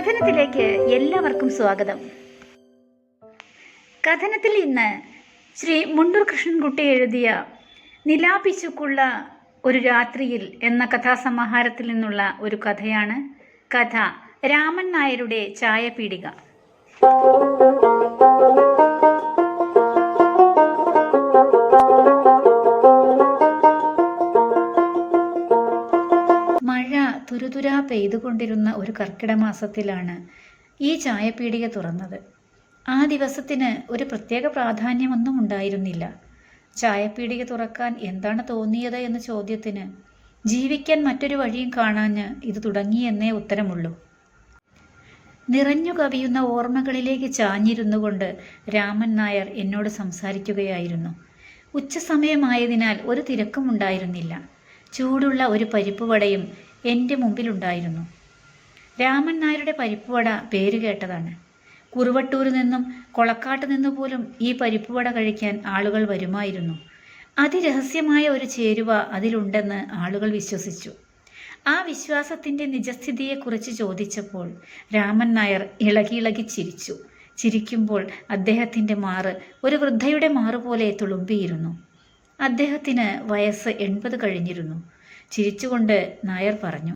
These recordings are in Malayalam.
കഥനത്തിലേക്ക് എല്ലാവർക്കും സ്വാഗതം. കഥനത്തിൽ ഇന്ന് ശ്രീ മുണ്ടൂർ കൃഷ്ണൻകുട്ടി എഴുതിയ നിലാപിച്ചുക്കുള്ള ഒരു രാത്രിയിൽ എന്ന കഥാസമാഹാരത്തിൽ നിന്നുള്ള ഒരു കഥയാണ് കഥ രാമൻ നായരുടെ ചായപീടിക. പെയ്തുകൊണ്ടിരുന്ന ഒരു കർക്കിട മാസത്തിലാണ് ഈ ചായപീടിക തുറന്നത്. ആ ദിവസത്തിന് ഒരു പ്രത്യേക പ്രാധാന്യമൊന്നും ഉണ്ടായിരുന്നില്ല. ചായപീടിക തുറക്കാൻ എന്താണ് തോന്നിയത് എന്ന ചോദ്യത്തിന് ജീവിക്കാൻ മറ്റൊരു വഴിയും കാണാഞ്ഞ് ഇത് തുടങ്ങിയെന്നേ ഉത്തരമുള്ളൂ. നിറഞ്ഞു കവിയുന്ന ഓർമ്മകളിലേക്ക് ചാഞ്ഞിരുന്നു കൊണ്ട് രാമൻ നായർ എന്നോട് സംസാരിക്കുകയായിരുന്നു. ഉച്ചസമയമായതിനാൽ ഒരു തിരക്കും ഉണ്ടായിരുന്നില്ല. ചൂടുള്ള ഒരു പരിപ്പുവടയും എന്റെ മുമ്പിലുണ്ടായിരുന്നു. രാമൻ നായരുടെ പരിപ്പുവട പേര് കേട്ടതാണ്. കുറുവട്ടൂരിൽ നിന്നും കൊളക്കാട്ട് നിന്നു പോലും ഈ പരിപ്പുവട കഴിക്കാൻ ആളുകൾ വരുമായിരുന്നു. അതിരഹസ്യമായ ഒരു ചേരുവ അതിലുണ്ടെന്ന് ആളുകൾ വിശ്വസിച്ചു. ആ വിശ്വാസത്തിന്റെ നിജസ്ഥിതിയെക്കുറിച്ച് ചോദിച്ചപ്പോൾ രാമൻ നായർ ഇളകി ഇളകി ചിരിച്ചു. ചിരിക്കുമ്പോൾ അദ്ദേഹത്തിന്റെ മാറ് ഒരു വൃദ്ധയുടെ മാറ് പോലെ തുളുമ്പിയിരുന്നു. അദ്ദേഹത്തിന് വയസ്സ് എൺപത് കഴിഞ്ഞിരുന്നു. ചിരിച്ചുകൊണ്ട് നായർ പറഞ്ഞു.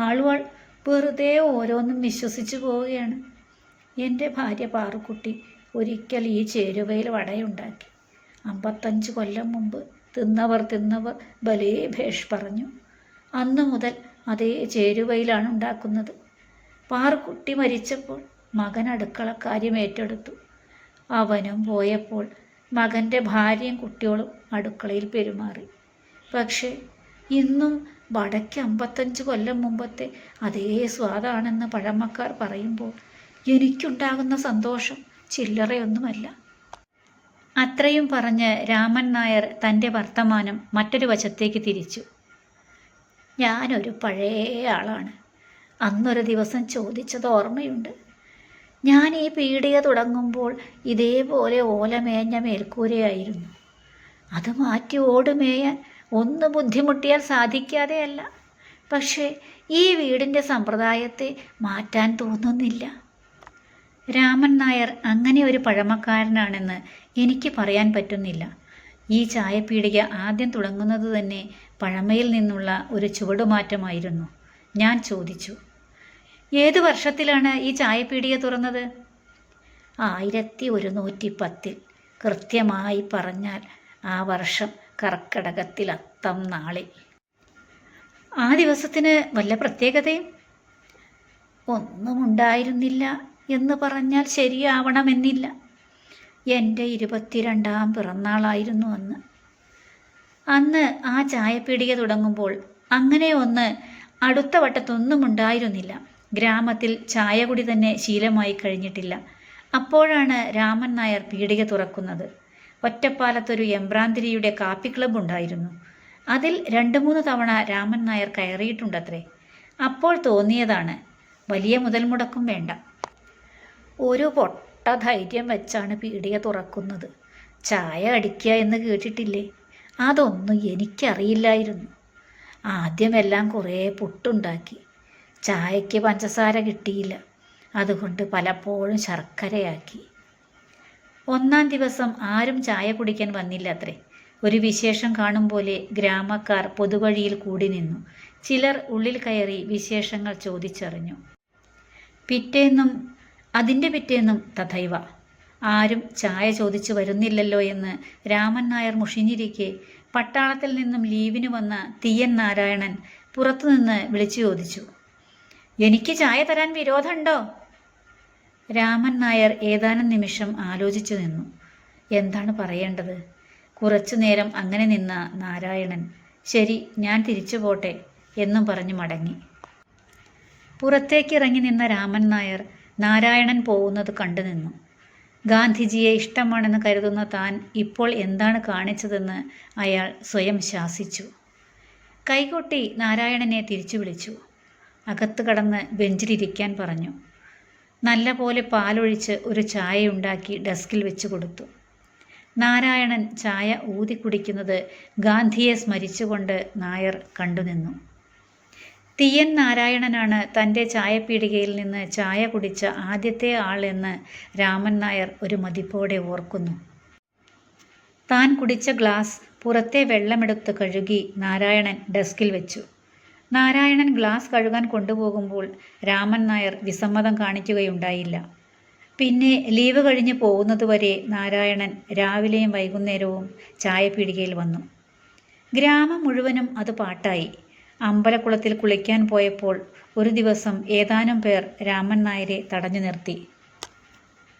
ആളുകൾ വെറുതെ ഓരോന്നും വിശ്വസിച്ചു പോവുകയാണ്. എന്റെ ഭാര്യ പാറുക്കുട്ടി ഒരിക്കൽ ഈ ചേരുവയിൽ വടയുണ്ടാക്കി. അമ്പത്തഞ്ച് കൊല്ലം മുമ്പ് തിന്നവർ തിന്നവർ ബലേ ഭേഷ് പറഞ്ഞു. അന്നു മുതൽ അതേ ചേരുവയിലാണ് ഉണ്ടാക്കുന്നത്. പാറുക്കുട്ടി മരിച്ചപ്പോൾ മകൻ അടുക്കളക്കാര്യം ഏറ്റെടുത്തു. അവനും പോയപ്പോൾ മകന്റെ ഭാര്യയും കുട്ടികളും അടുക്കളയിൽ പെരുമാറി. പക്ഷേ ഇന്നും വടക്ക് അമ്പത്തഞ്ച് കൊല്ലം മുമ്പത്തെ അതേ സ്വാദാണെന്ന് പഴമക്കാർ പറയുമ്പോൾ എനിക്കുണ്ടാകുന്ന സന്തോഷം ചില്ലറയൊന്നുമല്ല. അത്രയും പറഞ്ഞ് രാമൻ നായർ തന്റെ വർത്തമാനം മറ്റൊരു വശത്തേക്ക് തിരിച്ചു. ഞാനൊരു പഴയ ആളാണ്. അന്നൊരു ദിവസം ചോദിച്ചത് ഓർമ്മയുണ്ട്. ഞാൻ ഈ പീഡിക തുടങ്ങുമ്പോൾ ഇതേപോലെ ഓലമേഞ്ഞ മേൽക്കൂരയായിരുന്നു. അത് മാറ്റി ഓടുമേയാൻ ഒന്ന് ബുദ്ധിമുട്ടിയാൽ സാധിക്കാതെയല്ല. പക്ഷേ ഈ വീടിന്റെ സമ്പ്രദായത്തെ മാറ്റാൻ തോന്നുന്നില്ല. രാമൻ നായർ അങ്ങനെ ഒരു പഴമക്കാരനാണെന്ന് എനിക്ക് പറയാൻ പറ്റുന്നില്ല. ഈ ചായപ്പീടിക ആദ്യം തുടങ്ങുന്നത് തന്നെ പഴമയിൽ നിന്നുള്ള ഒരു ചുവടുമാറ്റമായിരുന്നു. ഞാൻ ചോദിച്ചു ഏത് വർഷത്തിലാണ് ഈ ചായപ്പീടിക തുറന്നത്? ആയിരത്തി ഒരുന്നൂറ്റി പത്തിൽ. കൃത്യമായി പറഞ്ഞാൽ ആ വർഷം കർക്കടകത്തിൽ അത്തം നാളിൽ ആ ദിവസത്തിന് വല്ല പ്രത്യേകതയും? ഒന്നുമുണ്ടായിരുന്നില്ല എന്ന് പറഞ്ഞാൽ ശരിയാവണമെന്നില്ല. എന്റെ ഇരുപത്തിരണ്ടാം പിറന്നാളായിരുന്നു അന്ന്. അന്ന് ആ ചായപ്പീടിക തുടങ്ങുമ്പോൾ അങ്ങനെ ഒന്ന് അടുത്ത വട്ടത്തൊന്നും ഉണ്ടായിരുന്നില്ല. ഗ്രാമത്തിൽ ചായ കുടി തന്നെ ശീലമായി കഴിഞ്ഞിട്ടില്ല. അപ്പോഴാണ് രാമൻ നായർ പീടിക തുറക്കുന്നത്. ഒറ്റപ്പാലത്തൊരു എംബ്രാന്തിരിയുടെ കാപ്പി ക്ലബ് ഉണ്ടായിരുന്നു. അതിൽ രണ്ട് മൂന്ന് തവണ രാമൻ നായർ കയറിയിട്ടുണ്ടത്രേ. അപ്പോൾ തോന്നിയതാണ് വലിയ മുതൽ മുടക്കും വേണ്ട. ഒരു പൊട്ട ധൈര്യം വെച്ചാണ് പീടിക തുറക്കുന്നത്. ചായ അടിക്കുക എന്ന് കേട്ടിട്ടില്ലേ? അതൊന്നും എനിക്കറിയില്ലായിരുന്നു. ആദ്യമെല്ലാം കുറേ പുട്ടുണ്ടാക്കി. ചായയ്ക്ക് പഞ്ചസാര കിട്ടിയില്ല. അതുകൊണ്ട് പലപ്പോഴും ശർക്കരയാക്കി. ഒന്നാം ദിവസം ആരും ചായ കുടിക്കാൻ വന്നില്ല അത്രേ ഒരു വിശേഷം കാണും പോലെ ഗ്രാമക്കാർ പൊതുവഴിയിൽ കൂടി നിന്നു. ചിലർ ഉള്ളിൽ കയറി വിശേഷങ്ങൾ ചോദിച്ചറിഞ്ഞു. പിറ്റേന്നും അതിന്റെ പിറ്റേന്നും തഥൈവ. ആരും ചായ ചോദിച്ചു വരുന്നില്ലല്ലോ എന്ന് രാമൻ നായർ മുഷിഞ്ഞിരിക്കെ പട്ടാളത്തിൽ നിന്നും ലീവിന് വന്ന തീയൻ നാരായണൻ പുറത്തുനിന്ന് വിളിച്ചു ചോദിച്ചു. എനിക്ക് ചായ തരാൻ വിരോധമുണ്ടോ? രാമൻ നായർ ഏതാനും നിമിഷം ആലോചിച്ചു നിന്നു. എന്താണ് പറയേണ്ടത്? കുറച്ചു നേരം അങ്ങനെ നിന്ന നാരായണൻ ശരി ഞാൻ തിരിച്ചു പോട്ടെ എന്നും പറഞ്ഞു മടങ്ങി. പുറത്തേക്കിറങ്ങി നിന്ന രാമൻ നായർ നാരായണൻ പോകുന്നത് കണ്ടു നിന്നു. ഗാന്ധിജിയെ ഇഷ്ടമാണെന്ന് കരുതുന്ന താൻ ഇപ്പോൾ എന്താണ് കാണിച്ചതെന്ന് അയാൾ സ്വയം ശാസിച്ചു. കൈകൊട്ടി നാരായണനെ തിരിച്ചു വിളിച്ചു. അകത്ത് കടന്ന് ബെഞ്ചിലിരിക്കാൻ പറഞ്ഞു. നല്ല പോലെ പാലൊഴിച്ച് ഒരു ചായ ഉണ്ടാക്കി ഡെസ്കിൽ വെച്ച് കൊടുത്തു. നാരായണൻ ചായ ഊതി കുടിക്കുന്നത് ഗാന്ധിയെ സ്മരിച്ചുകൊണ്ട് നായർ കണ്ടുനിന്നു തീയൻ നാരായണനാണ് തന്റെ ചായപ്പീടികയിൽ നിന്ന് ചായ കുടിച്ച ആദ്യത്തെ ആൾ എന്ന് രാമൻ നായർ ഒരു മതിപ്പോടെ ഓർക്കുന്നു. താൻ കുടിച്ച ഗ്ലാസ് പുറത്തെ വെള്ളമെടുത്ത് കഴുകി നാരായണൻ ഡെസ്കിൽ വെച്ചു. നാരായണൻ ഗ്ലാസ് കഴുകാൻ കൊണ്ടുപോകുമ്പോൾ രാമൻ നായർ വിസമ്മതം കാണിക്കുകയുണ്ടായില്ല. പിന്നെ ലീവ് കഴിഞ്ഞ് പോകുന്നതുവരെ നാരായണൻ രാവിലെയും വൈകുന്നേരവും ചായപ്പീടികയിൽ വന്നു. ഗ്രാമം മുഴുവനും അത് പാട്ടായി. അമ്പലക്കുളത്തിൽ കുളിക്കാൻ പോയപ്പോൾ ഒരു ദിവസം ഏതാനും പേർ രാമൻ നായരെ തടഞ്ഞു നിർത്തി.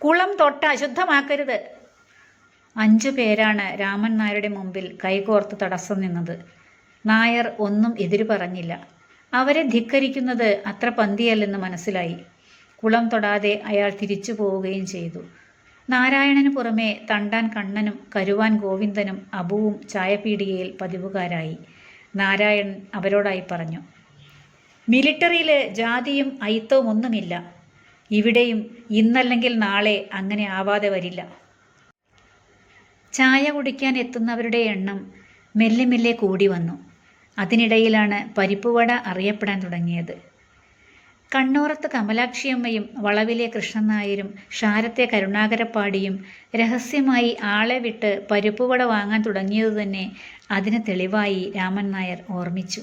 കുളം തൊട്ട് അശുദ്ധമാക്കരുത്. അഞ്ചു പേരാണ് രാമൻ നായരുടെ മുമ്പിൽ കൈകോർത്ത് തടസ്സം നിന്നത്. നായർ ഒന്നും എതിരു പറഞ്ഞില്ല. അവരെ ധിക്കരിക്കുന്നത് അത്ര പന്തിയല്ലെന്ന് മനസ്സിലായി. കുളം തൊടാതെ അയാൾ തിരിച്ചു പോവുകയും ചെയ്തു. നാരായണന് പുറമെ തണ്ടാൻ കണ്ണനും കരുവാൻ ഗോവിന്ദനും അബുവും ചായപീടികയിൽ പതിവുകാരായി. നാരായണൻ അവരോടായി പറഞ്ഞു മിലിറ്ററിയിൽ ജാതിയും അയിത്തവും ഒന്നുമില്ല. ഇവിടെയും ഇന്നല്ലെങ്കിൽ നാളെ അങ്ങനെ ആവാതെ വരില്ല. ചായ കുടിക്കാൻ എത്തുന്നവരുടെ എണ്ണം മെല്ലെ മെല്ലെ കൂടി വന്നു. അതിനിടയിലാണ് പരിപ്പുവട അറിയപ്പെടാൻ തുടങ്ങിയത്. കണ്ണോറത്ത് കമലാക്ഷിയമ്മയും വളവിലെ കൃഷ്ണൻ നായരും ഷാരത്തെ കരുണാകരപ്പാടിയും രഹസ്യമായി ആളെ വിട്ട് പരിപ്പുവട വാങ്ങാൻ തുടങ്ങിയതു തന്നെ അതിന് തെളിവായി രാമൻ നായർ ഓർമ്മിച്ചു.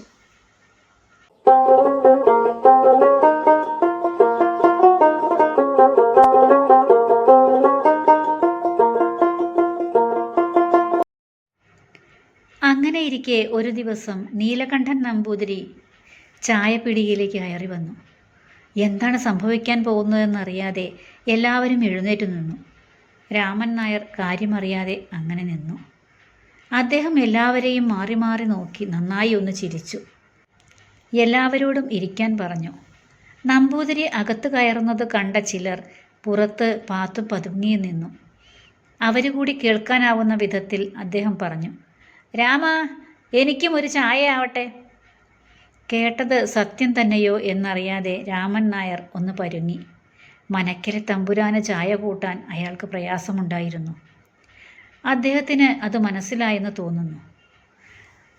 അങ്ങനെയിരിക്കെ ഒരു ദിവസം നീലകണ്ഠൻ നമ്പൂതിരി ചായപ്പിടിയിലേക്ക് കയറി വന്നു. എന്താണ് സംഭവിക്കാൻ പോകുന്നതെന്നറിയാതെ എല്ലാവരും എഴുന്നേറ്റ് നിന്നു. രാമൻ നായർ കാര്യമറിയാതെ അങ്ങനെ നിന്നു. അദ്ദേഹം എല്ലാവരെയും മാറി മാറി നോക്കി നന്നായി ഒന്ന് ചിരിച്ചു. എല്ലാവരോടും ഇരിക്കാൻ പറഞ്ഞു. നമ്പൂതിരി അകത്ത് കയറുന്നത് കണ്ട ചിലർ പുറത്ത് പാത്തു പതുങ്ങി നിന്നു. അവരുകൂടി കൂടി കേൾക്കാനാവുന്ന വിധത്തിൽ അദ്ദേഹം പറഞ്ഞു. രാമ എനിക്കും ഒരു ചായ ആവട്ടെ കേട്ടത് സത്യം തന്നെയോ എന്നറിയാതെ രാമൻ നായർ ഒന്ന് പരുങ്ങി. മനക്കരെ തമ്പുരാന് ചായ കൂട്ടാൻ അയാൾക്ക് പ്രയാസമുണ്ടായിരുന്നു. അദ്ദേഹത്തിന് അത് മനസ്സിലായെന്ന് തോന്നുന്നു.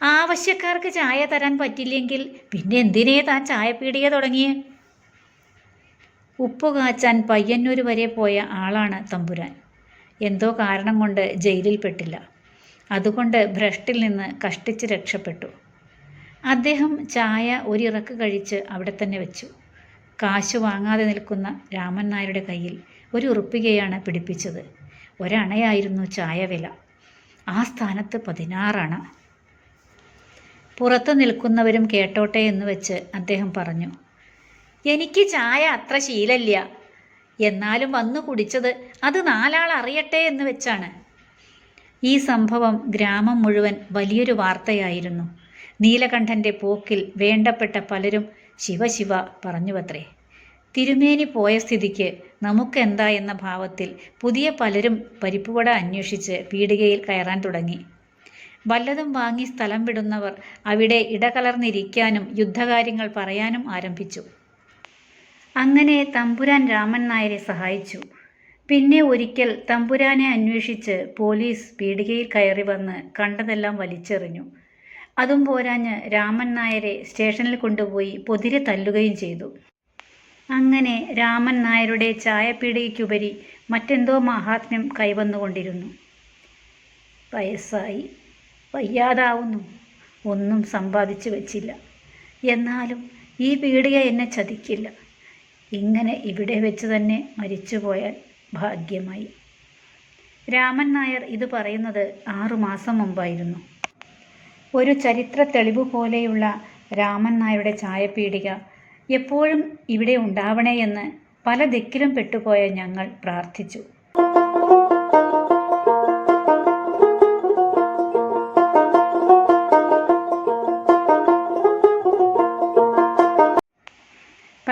ആവശ്യക്കാർക്ക് ചായ തരാൻ പറ്റില്ലെങ്കിൽ പിന്നെ എന്തിനേ താൻ ചായപ്പീടിക തുടങ്ങിയേ? ഉപ്പ് കാച്ചാൻ പയ്യന്നൂർ വരെ പോയ ആളാണ് തമ്പുരാൻ. എന്തോ കാരണം കൊണ്ട് ജയിലിൽപ്പെട്ടില്ല. അതുകൊണ്ട് ഭ്രഷ്ടിൽ നിന്ന് കഷ്ടിച്ച് രക്ഷപ്പെട്ടു. അദ്ദേഹം ചായ ഒരിറക്ക് കഴിച്ച് അവിടെ തന്നെ വെച്ചു. കാശ് വാങ്ങാതെ നിൽക്കുന്ന രാമൻ നായരുടെ കയ്യിൽ ഒരു ഉറുപ്പികയാണ് പിടിപ്പിച്ചത്. ഒരണയായിരുന്നു ചായ വില. ആ സ്ഥാനത്ത് പതിനാറണ. പുറത്ത് നിൽക്കുന്നവരും കേട്ടോട്ടെ എന്ന് വെച്ച് അദ്ദേഹം പറഞ്ഞു എനിക്ക് ചായ അത്ര ശീലല്ല. എന്നാലും വന്നു കുടിച്ചത് അത് നാലാൾ അറിയട്ടെ എന്ന് വെച്ചാണ്. ഈ സംഭവം ഗ്രാമം മുഴുവൻ വലിയൊരു വാർത്തയായിരുന്നു. നീലകണ്ഠന്റെ പോക്കിൽ വേണ്ടപ്പെട്ട പലരും ശിവശിവ പറഞ്ഞുവത്രേ. തിരുമേനി പോയ സ്ഥിതിക്ക് നമുക്കെന്താ എന്ന ഭാവത്തിൽ പുതിയ പലരും പരിപ്പുവട അന്വേഷിച്ച് പീടികയിൽ കയറാൻ തുടങ്ങി. വല്ലതും വാങ്ങി സ്ഥലം വിടുന്നവർ അവിടെ ഇടകലർന്നിരിക്കാനും യുദ്ധകാര്യങ്ങൾ പറയാനും ആരംഭിച്ചു. അങ്ങനെ തമ്പുരാൻ രാമൻ നായരെ സഹായിച്ചു. പിന്നെ ഒരിക്കൽ തമ്പുരാനെ അന്വേഷിച്ച് പോലീസ് പീടികയിൽ കയറി വന്ന് കണ്ടതെല്ലാം വലിച്ചെറിഞ്ഞു. അതും പോരാഞ്ഞ് രാമൻ നായരെ സ്റ്റേഷനിൽ കൊണ്ടുപോയി പൊതിരെ തല്ലുകയും ചെയ്തു. അങ്ങനെ രാമൻ നായരുടെ ചായപ്പീടികയ്ക്കുപരി മറ്റെന്തോ മഹാത്മ്യം കൈവന്നുകൊണ്ടിരുന്നു. വയസ്സായി. വയ്യാതാവുന്നു. ഒന്നും സമ്പാദിച്ചു വച്ചില്ല. എന്നാലും ഈ പീടിക എന്നെ ചതിക്കില്ല. ഇങ്ങനെ ഇവിടെ വെച്ച് തന്നെ മരിച്ചുപോയാൽ ഭാഗ്യമായി. രാമൻ നായർ ഇത് പറയുന്നത് ആറുമാസം മുമ്പായിരുന്നു. ഒരു ചരിത്ര തെളിവ് പോലെയുള്ള രാമൻ നായരുടെ ചായപ്പീടിക എപ്പോഴും ഇവിടെ ഉണ്ടാവണേ എന്ന് പല ദിക്കിലും പെട്ടുപോയ ഞങ്ങൾ പ്രാർത്ഥിച്ചു.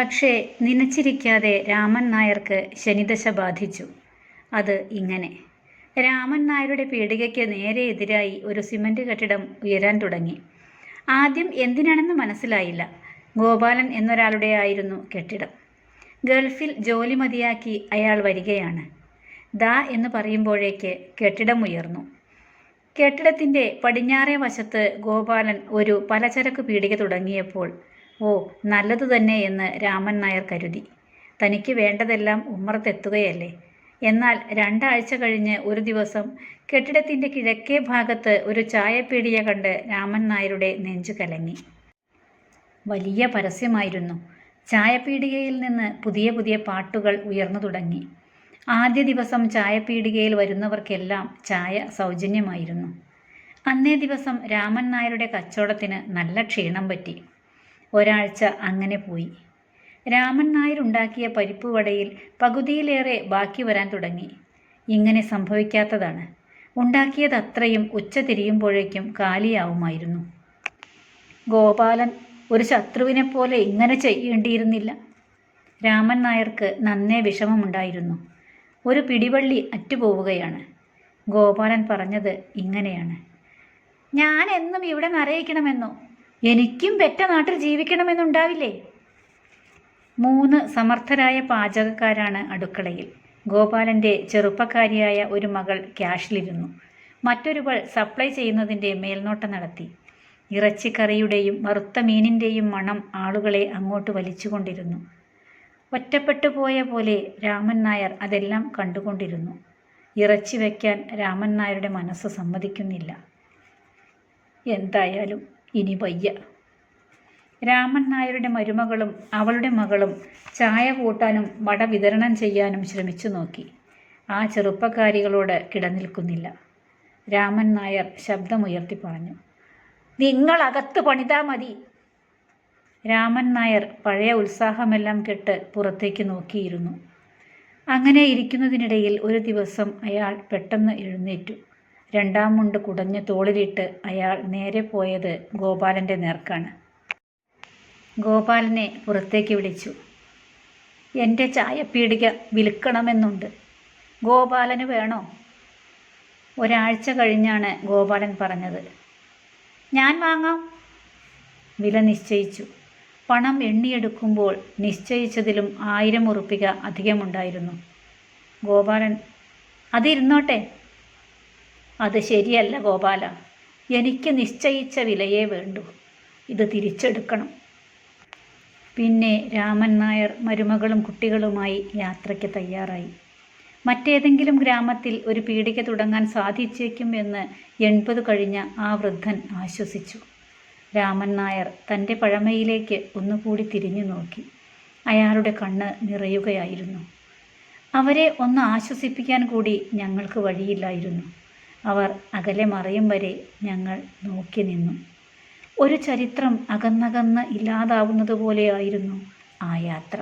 പക്ഷേ നനച്ചിരിക്കാതെ രാമൻ നായർക്ക് ശനിദശ ബാധിച്ചു. അത് ഇങ്ങനെ. രാമൻ നായരുടെ പീടികയ്ക്ക് നേരെ എതിരായി ഒരു സിമന്റ് കെട്ടിടം ഉയരാൻ തുടങ്ങി. ആദ്യം എന്തിനാണെന്ന് മനസ്സിലായില്ല. ഗോപാലൻ എന്നൊരാളുടെ ആയിരുന്നു കെട്ടിടം. ഗൾഫിൽ ജോലി മതിയാക്കി അയാൾ വരികയാണ്. ദാ എന്ന് പറയുമ്പോഴേക്ക് കെട്ടിടം ഉയർന്നു. കെട്ടിടത്തിന്റെ പടിഞ്ഞാറേ വശത്ത് ഗോപാലൻ ഒരു പലചരക്ക് പീടിക തുടങ്ങിയപ്പോൾ ഓ നല്ലതു തന്നെ എന്ന് രാമൻ നായർ കരുതി. തനിക്ക് വേണ്ടതെല്ലാം ഉമ്മറത്തെത്തുകയല്ലേ എന്നാൽ രണ്ടാഴ്ച കഴിഞ്ഞ് ഒരു ദിവസം കെട്ടിടത്തിന്റെ കിഴക്കേ ഭാഗത്ത് ഒരു ചായപ്പീടിയ കണ്ട് രാമൻ നായരുടെ നെഞ്ചു കലങ്ങി. വലിയ പരസ്യമായിരുന്നു. ചായപ്പീടികയിൽ നിന്ന് പുതിയ പുതിയ പാട്ടുകൾ ഉയർന്നു തുടങ്ങി. ആദ്യ ദിവസം ചായപ്പീടികയിൽ വരുന്നവർക്കെല്ലാം ചായ സൗജന്യമായിരുന്നു. അന്നേ ദിവസം രാമൻ നായരുടെ കച്ചവടത്തിന് നല്ല ക്ഷീണം പറ്റി. ഒരാഴ്ച അങ്ങനെ പോയി. രാമൻ നായർ ഉണ്ടാക്കിയ പരിപ്പ് വടയിൽ പകുതിയിലേറെ ബാക്കി വരാൻ തുടങ്ങി. ഇങ്ങനെ സംഭവിക്കാത്തതാണ്. ഉണ്ടാക്കിയത് അത്രയും ഉച്ച തിരിയുമ്പോഴേക്കും കാലിയാവുമായിരുന്നു. ഗോപാലൻ ഒരു ശത്രുവിനെ പോലെ ഇങ്ങനെ ചെയ്യേണ്ടിയിരുന്നില്ല. രാമൻ നായർക്ക് നന്നേ വിഷമമുണ്ടായിരുന്നു. ഒരു പിടിവള്ളി അറ്റുപോവുകയാണ്. ഗോപാലൻ പറഞ്ഞത് ഇങ്ങനെയാണ്. ഞാൻ എന്നും ഇവിടെ നിറയിക്കണമെന്നോ എനിക്കും പെറ്റ നാട്ടിൽ ജീവിക്കണമെന്നുണ്ടാവില്ലേ? മൂന്ന് സമർത്ഥരായ പാചകക്കാരാണ് അടുക്കളയിൽ. ഗോപാലന്റെ ചെറുപ്പക്കാരിയായ ഒരു മകൾ ക്യാഷിലിരുന്നു. മറ്റൊരുവൾ സപ്ലൈ ചെയ്യുന്നതിന്റെ മേൽനോട്ടം നടത്തി. ഇറച്ചിക്കറിയുടെയും വറുത്ത മീനിന്റെയും മണം ആളുകളെ അങ്ങോട്ട് വലിച്ചുകൊണ്ടിരുന്നു. ഒറ്റപ്പെട്ടു പോയ പോലെ രാമൻ നായർ അതെല്ലാം കണ്ടുകൊണ്ടിരുന്നു. ഇറച്ചി വയ്ക്കാൻ രാമൻ നായരുടെ മനസ്സ് സമ്മതിക്കുന്നില്ല. എന്തായാലും ഇനി വയ്യ. രാമൻ നായരുടെ മരുമകളും അവളുടെ മകളും ചായ കൂട്ടാനും വട വിതരണം ചെയ്യാനും ശ്രമിച്ചു നോക്കി. ആ ചെറുപ്പക്കാരികളോട് കിടനിൽക്കുന്നില്ല. രാമൻ നായർ ശബ്ദമുയർത്തി പറഞ്ഞു നിങ്ങൾ അകത്ത് പണിതാ മതി. രാമൻ നായർ പഴയ ഉത്സാഹമെല്ലാം കെട്ട് പുറത്തേക്ക് നോക്കിയിരുന്നു. അങ്ങനെ ഇരിക്കുന്നതിനിടയിൽ ഒരു ദിവസം അയാൾ പെട്ടെന്ന് എഴുന്നേറ്റു. രണ്ടാം മുണ്ട് കുടഞ്ഞ് തോളിലിട്ട് അയാൾ നേരെ പോയത് ഗോപാലന്റെ നേർക്കാണ്. ഗോപാലനെ പുറത്തേക്ക് വിളിച്ചു. എന്റെ ചായപ്പീടിക വിൽക്കണമെന്നുണ്ട്. ഗോപാലന് വേണോ? ഒരാഴ്ച കഴിഞ്ഞാണ് ഗോപാലൻ പറഞ്ഞത്. ഞാൻ വാങ്ങാം. വില നിശ്ചയിച്ചു. പണം എണ്ണിയെടുക്കുമ്പോൾ നിശ്ചയിച്ചതിലും ആയിരം ഉറുപ്പിക അധികമുണ്ടായിരുന്നു. ഗോപാലൻ അതിരുന്നോട്ടെ. അത് ശരിയല്ല ഗോപാല. എനിക്ക് നിശ്ചയിച്ച വിലയേ വേണ്ടൂ. ഇത് തിരിച്ചെടുക്കണം. പിന്നെ രാമൻ നായർ മരുമകളും കുട്ടികളുമായി യാത്രയ്ക്ക് തയ്യാറായി. മറ്റേതെങ്കിലും ഗ്രാമത്തിൽ ഒരു പീടിക തുടങ്ങാൻ സാധിച്ചേക്കും എന്ന് എൺപത് കഴിഞ്ഞ ആ വൃദ്ധൻ ആശ്വസിച്ചു. രാമൻ നായർ തന്റെ പഴമയിലേക്ക് ഒന്നുകൂടി തിരിഞ്ഞു നോക്കി. അയാളുടെ കണ്ണ് നിറയുകയായിരുന്നു. അവരെ ഒന്ന് ആശ്വസിപ്പിക്കാൻ കൂടി ഞങ്ങൾക്ക് വഴിയില്ലായിരുന്നു. അവർ അകലെ മറയും വരെ ഞങ്ങൾ നോക്കി നിന്നു. ഒരു ചരിത്രം അകന്നകന്ന് ഇല്ലാതാവുന്നത് പോലെയായിരുന്നു ആ യാത്ര.